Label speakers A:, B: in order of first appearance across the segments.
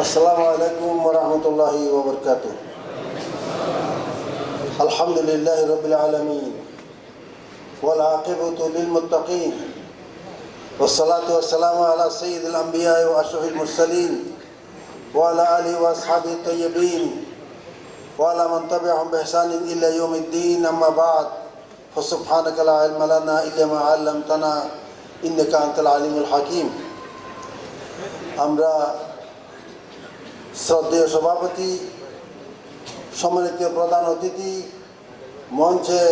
A: السلام عليكم ورحمة الله وبركاته الحمد لله رب العالمين والعاقبة للمتقين والصلاة والسلام على سيد الأنبياء وأشرف المرسلين وعلى آله وأصحابه الطيبين وعلى من تبعهم بإحسان إلى يوم الدين أما بعد فسبحانك لا علم لنا إلا ما علمتنا إنك أنت العليم الحكيم আমরা শ্রদ্ধেয় সভাপতি, সম্মানিত প্রধান অতিথি, মঞ্চে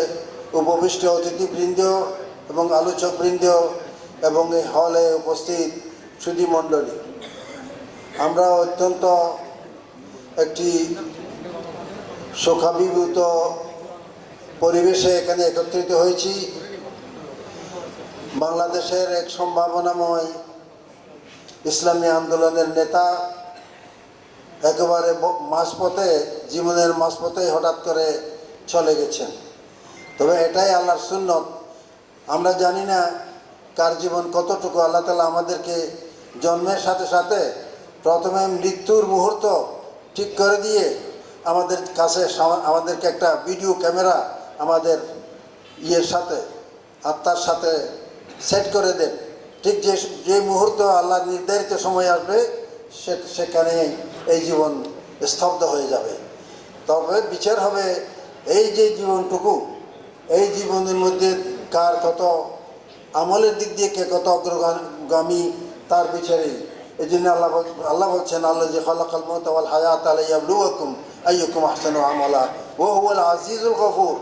A: উপবিষ্ট অতিথিবৃন্দ এবং আলোচকবৃন্দ এবং এই হলে উপস্থিত সুধী মণ্ডলী আমরা অত্যন্ত একটি শোকাভিভূত পরিবেশে এখানে একত্রিত হয়েছি। বাংলাদেশের এক সম্ভাবনাময় ইসলামী আন্দোলনের নেতা একেবারে মাঝপথে, জীবনের মাঝপথে হঠাৎ করে চলে গেছেন। তবে এটাই আল্লাহর সুন্নত। আমরা জানি না কার জীবন কতটুকু। আল্লাহ তালা আমাদেরকে জন্মের সাথে সাথে প্রথমে মৃত্যুর মুহূর্ত ঠিক করে দিয়ে আমাদের কাছে আমাদেরকে একটা ভিডিও ক্যামেরা আমাদের ইয়ের সাথে, আত্মার সাথে সেট করে দেন। ঠিক যে যে মুহূর্ত আল্লাহ নির্ধারিত সময় আসবে সেখানে এই জীবন স্তব্ধ হয়ে যাবে। তবে বিচার হবে এই যে জীবনটুকু, এই জীবনের মধ্যে কার কত আমলের দিক দিয়ে কে কত অগ্রগামী তার বিচারেই এই জন্য আল্লাহ আল্লাহ বলছেন, আল্লাহ যে খলাকাল মতাল হায়াত আলাইয়াবলুয়াকুম আইয়ুকুম আহসানু আমলা ও হুয়াল আজিজুল গফুর।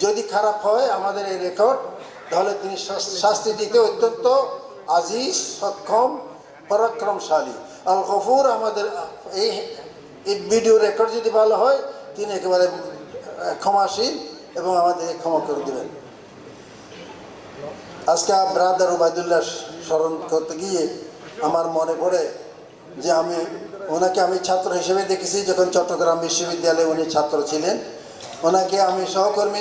A: যদি খারাপ হয় আমাদের এই রেকর্ড তাহলে তিনি শাস- শাস্তি দিতে অত্যন্ত আজিজ, সক্ষম পরাক্রমশালী। আল গফুর আমাদের, এই ভিডিও রেকর্ড যদি ভালো হয়, তিনি একেবারে ক্ষমাশীল এবং আমাদেরকে ক্ষমা করে দেবেন। আজকে ব্রাদার ওবায়দুল্লাহ স্মরণ করতে গিয়ে আমার মনে পড়ে যে আমি, ওনাকে আমি ছাত্র হিসেবে দেখেছি যখন চট্টগ্রাম বিশ্ববিদ্যালয়ে উনি ছাত্র ছিলেন। ওনাকে আমি সহকর্মী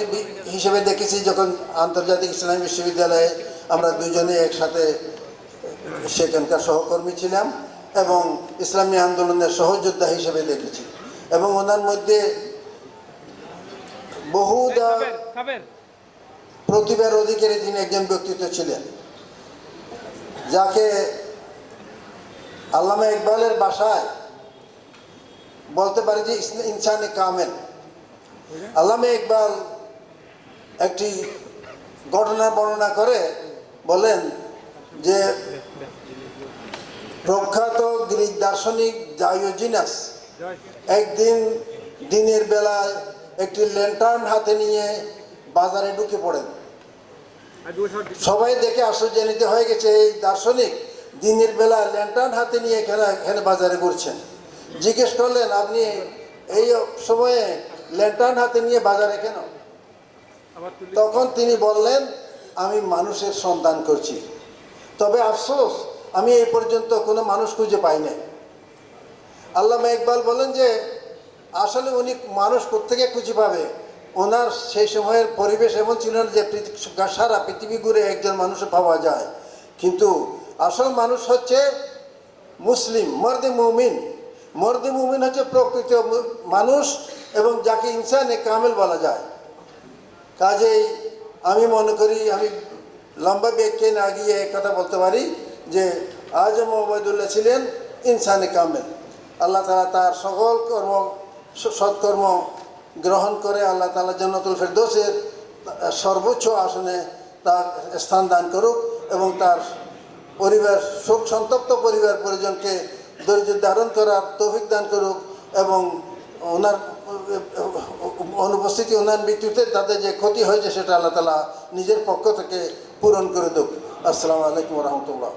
A: হিসেবে দেখেছি যখন আন্তর্জাতিক ইসলামী বিশ্ববিদ্যালয়ে আমরা দুজনে একসাথে সেখানকার সহকর্মী ছিলাম এবং ইসলামী আন্দোলনের সহযোদ্ধা হিসেবে দেখেছি এবং ওনার মধ্যে বহুদা প্রতিভার অধিকারী তিনি একজন ব্যক্তিত্ব ছিলেন যাকে আল্লামা ইকবালের বাসায় বলতে পারি যে ইনসানে কামেল। আল্লামা ইকবাল একটি ঘটনা বর্ণনা করে বলেন যে প্রখ্যাত গ্রিক দার্শনিক ডায়োজিনাস একদিন দিনের বেলায় একটি ল্যান্টার্ন হাতে নিয়ে বাজারে ঢুকে পড়েন। সবাই দেখে আশ্চর্যান্বিত হয়ে গেছে, এই দার্শনিক দিনের বেলা ল্যান্টার্ন হাতে নিয়ে এখানে এখানে বাজারে ঘুরছেন। জিজ্ঞেস করলেন, আপনি এই সময়ে ল্যান্টার্ন হাতে নিয়ে বাজারে কেন? তখন তিনি বললেন, আমি মানুষের সন্ধান করছি। তবে আফসোস, আমি এই পর্যন্ত কোনো মানুষ খুঁজে পাই নাই। আল্লামা ইকবাল বলেন যে, আসলে উনি মানুষ কোথেকে খুঁজে পাবে? ওনার সেই সময়ের পরিবেশ এমন ছিল না যে সারা পৃথিবী ঘুরে একজন মানুষ পাওয়া যায়। কিন্তু আসল মানুষ হচ্ছে মুসলিম, মর্দে মুমিন। মর্দে মুমিন হচ্ছে প্রকৃত মানুষ এবং যাকে ইনসানে কামেল বলা যায়। কাজেই আমি মনে করি, আমি লম্বা ব্যাখ্যে না গিয়ে এক কথা বলতে পারি যে আজম ওবায়দুল্লাহ ছিলেন ইনসানে কামেল। আল্লাহ তালা তার সকল কর্ম, সৎকর্ম গ্রহণ করে আল্লাহ তালা জন্নতুল ফেরদোসের সর্বোচ্চ আসনে তার স্থান দান করুক এবং তার পরিবার শোক সন্তপ্ত পরিবার পরিজনকে দরিদ্র ধারণ করার তৌফিক দান করুক এবং ওনার, অনুপস্থিতি, ওনার মৃত্যুতে তাদের যে ক্ষতি হয়েছে সেটা আল্লাহ তালা নিজের পক্ষ থেকে পূরণ করে দেব আসসালামু আলাইকুম রহমতুল্লাহ।